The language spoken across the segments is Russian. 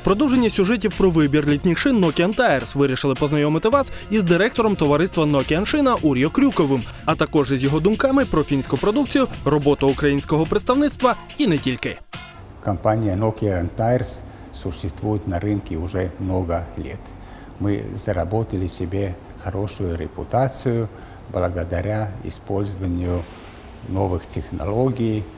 В продовженні сюжетів про вибір літніх шин Nokian Tires вирішили познайомити вас із директором товариства Nokian Шина Ур'yo Крюковим, а також із його думками про фінську продукцію, роботу українського представництва і не тільки. Компания Nokia Tires существует на рынке уже много лет. Мы заработали себе хорошую репутацию благодаря использованию новых технологий, э,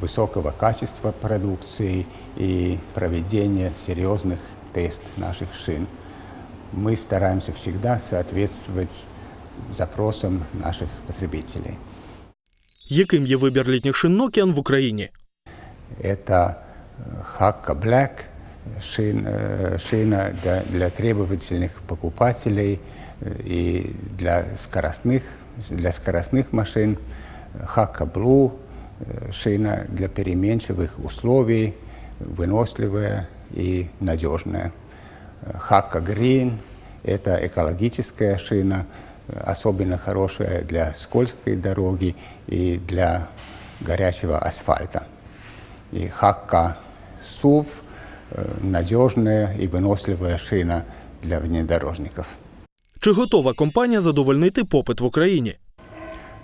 высокого качества продукции и проведения серьезных тест наших шин. Мы стараемся всегда соответствовать запросам наших потребителей. Яким є вибір літніх шин Nokian в Україні? Это Hakka Black, шин- э, шина для, для требовательных покупателей э, и для скоростных, для скоростных машин. Hakka Blue, э, шина для переменчивых условий, выносливая и надежная. Hakka Green – это экологическая шина, э, особенно хорошая для скользкой дороги и для горячего асфальта. И Hakka SUV – надежная и выносливая шина для внедорожников. Чи готова компанія задовольнити попит в Україні?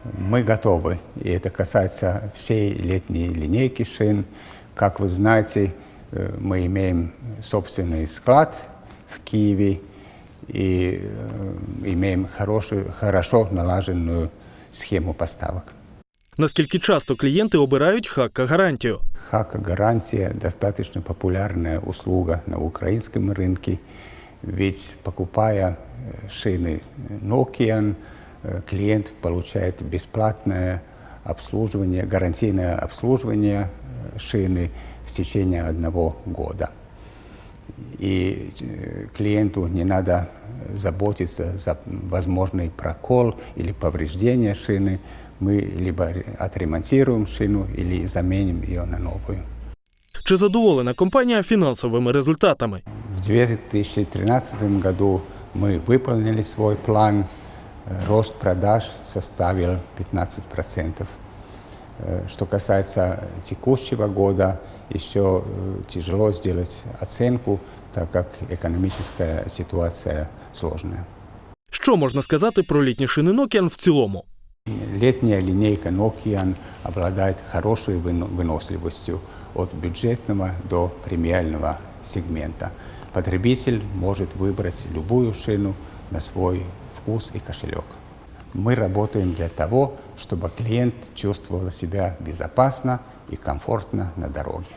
Мы готовы, и это касается всей летней линейки шин. Как вы знаете, э, мы имеем собственный склад в Киеве и э, имеем хорошую, хорошо налаженную схему поставок. Наскільки часто клієнти обирають хакка гарантію? Хака гарантия достаточно популярная услуга на украинском рынке, ведь покупая э, шины Nokian, э, клиент получает бесплатное обслуживание, гарантийное обслуживание э, шины в течение одного года. И э, клиенту не надо заботиться за возможный прокол или повреждение шины. Мы либо отремонтируем шину или заменим ее на новую. Чи задоволена компанія фінансовими результатами? В 2013 году мы выполнили свой план Э, Рост продаж составил 15%. Э, Что касается текущего года, еще э, тяжело сделать оценку, так как экономическая ситуация сложная. Що можна сказати про літні шини Nokian в цілому? Летняя линейка Nokian обладает хорошей выно- выносливостью от бюджетного до премиального сегмента. Потребитель может выбрать любую шину на свой вкус и кошелек. Мы работаем для того, чтобы клиент чувствовал себя безопасно и комфортно на дороге.